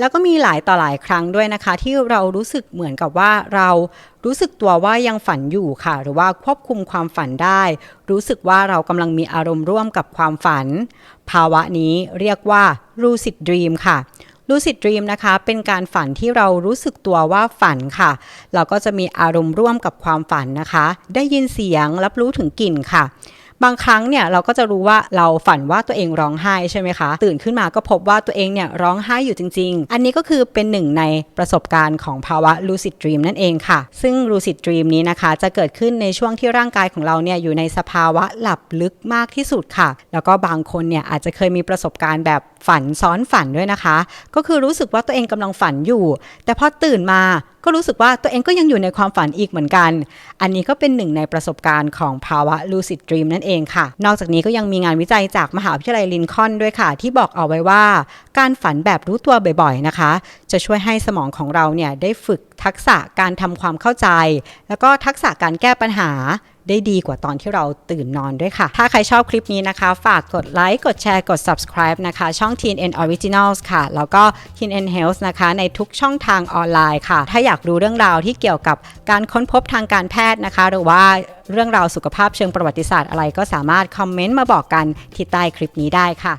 แล้วก็มีหลายต่อหลายครั้งด้วยนะคะ ที่เรารู้สึกเหมือนกับว่าเรารู้สึกตัวว่ายังฝันอยู่ค่ะ หรือว่าควบคุมความฝันได้ รู้สึกว่าเรากำลังมีอารมณ์ร่วมกับความฝัน ภาวะนี้เรียกว่า lucid dream ค่ะ lucid dream นะคะ เป็นการฝันที่เรารู้สึกตัวว่าฝันค่ะ เราก็จะมีอารมณ์ร่วมกับความฝันนะคะ ได้ยินเสียงรับรู้ถึงกลิ่นค่ะ บางครั้งเนี่ยเราก็จะรู้ว่าเราฝันว่าตัวเองร้องไห้ใช่ไหมคะ ตื่นขึ้นมาก็พบว่าตัวเองเนี่ยร้องไห้อยู่จริง ๆ อันนี้ก็คือเป็นหนึ่งในประสบการณ์ของภาวะ lucid dream นั่นเองค่ะ ซึ่ง lucid dream นี้นะคะจะเกิดขึ้นในช่วงที่ร่างกายของเราเนี่ยอยู่ในสภาวะหลับลึกมากที่สุดค่ะ แล้วก็บางคนเนี่ยอาจจะเคยมีประสบการณ์แบบฝันซ้อนฝันด้วยนะคะ ก็คือรู้สึกว่าตัวเองกำลังฝันอยู่ แต่พอตื่นมา ก็รู้สึกว่าตัวเองก็ยังอยู่ในความฝันอีกเหมือนกัน อันนี้ก็เป็นหนึ่งในประสบการณ์ของภาวะ lucid dream นั่นเองค่ะ นอกจากนี้ก็ยังมีงานวิจัยจากมหาวิทยาลัยลินคอนด้วยค่ะ ที่บอกเอาไว้ว่า การฝันแบบรู้ตัวบ่อยๆนะคะ จะช่วยให้สมองของเราเนี่ยได้ฝึกทักษะการทำความเข้าใจ แล้วก็ทักษะการแก้ปัญหา ได้ดีกว่าตอนที่เราตื่นนอนด้วยค่ะ ถ้าใครชอบคลิปนี้นะคะ ฝากกดไลค์ กดแชร์ กด subscribe นะคะ ช่อง TNN Originals ค่ะ แล้วก็ TNN Health นะคะ ในทุกช่องทางออนไลน์ค่ะ ถ้าอยากรู้เรื่องราวที่เกี่ยวกับการค้นพบทางการแพทย์นะคะ หรือว่าเรื่องราวสุขภาพเชิงประวัติศาสตร์อะไรก็สามารถคอมเมนต์มาบอกกันที่ใต้คลิปนี้ได้ค่ะ